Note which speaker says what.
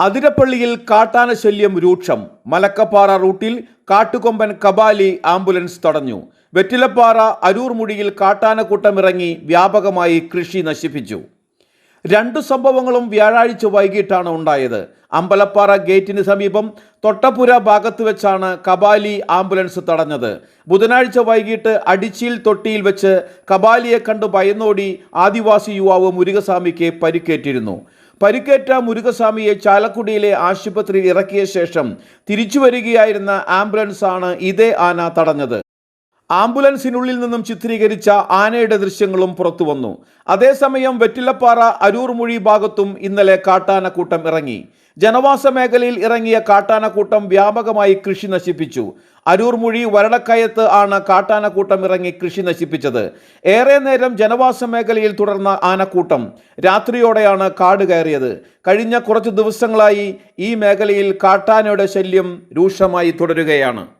Speaker 1: അതിരപ്പള്ളിയിൽ കാട്ടാന ശല്യം രൂക്ഷം. മലക്കപ്പാറ റൂട്ടിൽ കാട്ടുകൊമ്പൻ കബാലി ആംബുലൻസ് തടഞ്ഞു. വെറ്റിലപ്പാറ അരൂർമുടിയിൽ കാട്ടാനക്കൂട്ടം ഇറങ്ങി വ്യാപകമായി കൃഷി നശിപ്പിച്ചു. രണ്ടു സംഭവങ്ങളും വ്യാഴാഴ്ച വൈകിട്ടാണ് ഉണ്ടായത്. അമ്പലപ്പാറ ഗേറ്റിന് സമീപം തൊട്ടപ്പുര ഭാഗത്ത് വെച്ചാണ് കബാലി ആംബുലൻസ് തടഞ്ഞത്. ബുധനാഴ്ച വൈകിട്ട് അടിച്ചിൽ തൊട്ടിയിൽ വെച്ച് കബാലിയെ കണ്ട് ഭയന്നോടി ആദിവാസി യുവാവ് മുരുകസ്വാമിക്ക് പരിക്കേറ്റിരുന്നു. പരിക്കേറ്റ മുരുകസ്വാമിയെ ചാലക്കുടിയിലെ ആശുപത്രിയിൽ ഇറക്കിയ ശേഷം തിരിച്ചു വരികയായിരുന്ന ആംബുലൻസാണ് ഇതേ ആന തടഞ്ഞത്. ആംബുലൻസിനുള്ളിൽ നിന്നും ചിത്രീകരിച്ച ആനയുടെ ദൃശ്യങ്ങളും പുറത്തു വന്നു. അതേസമയം വെറ്റിലപ്പാറ അരൂർമൊഴി ഭാഗത്തും ഇന്നലെ കാട്ടാനക്കൂട്ടം ഇറങ്ങി. ജനവാസ മേഖലയിൽ ഇറങ്ങിയ കാട്ടാനക്കൂട്ടം വ്യാപകമായി കൃഷി നശിപ്പിച്ചു. അരൂർമൊഴി വരടക്കയത്ത് ആണ് കാട്ടാനക്കൂട്ടം ഇറങ്ങി കൃഷി നശിപ്പിച്ചത്. ഏറെ നേരം ജനവാസ മേഖലയിൽ തുടർന്ന ആനക്കൂട്ടം രാത്രിയോടെയാണ് കാട് കയറിയത്. കഴിഞ്ഞ കുറച്ച് ദിവസങ്ങളായി ഈ മേഖലയിൽ കാട്ടാനയുടെ ശല്യം രൂക്ഷമായി തുടരുകയാണ്.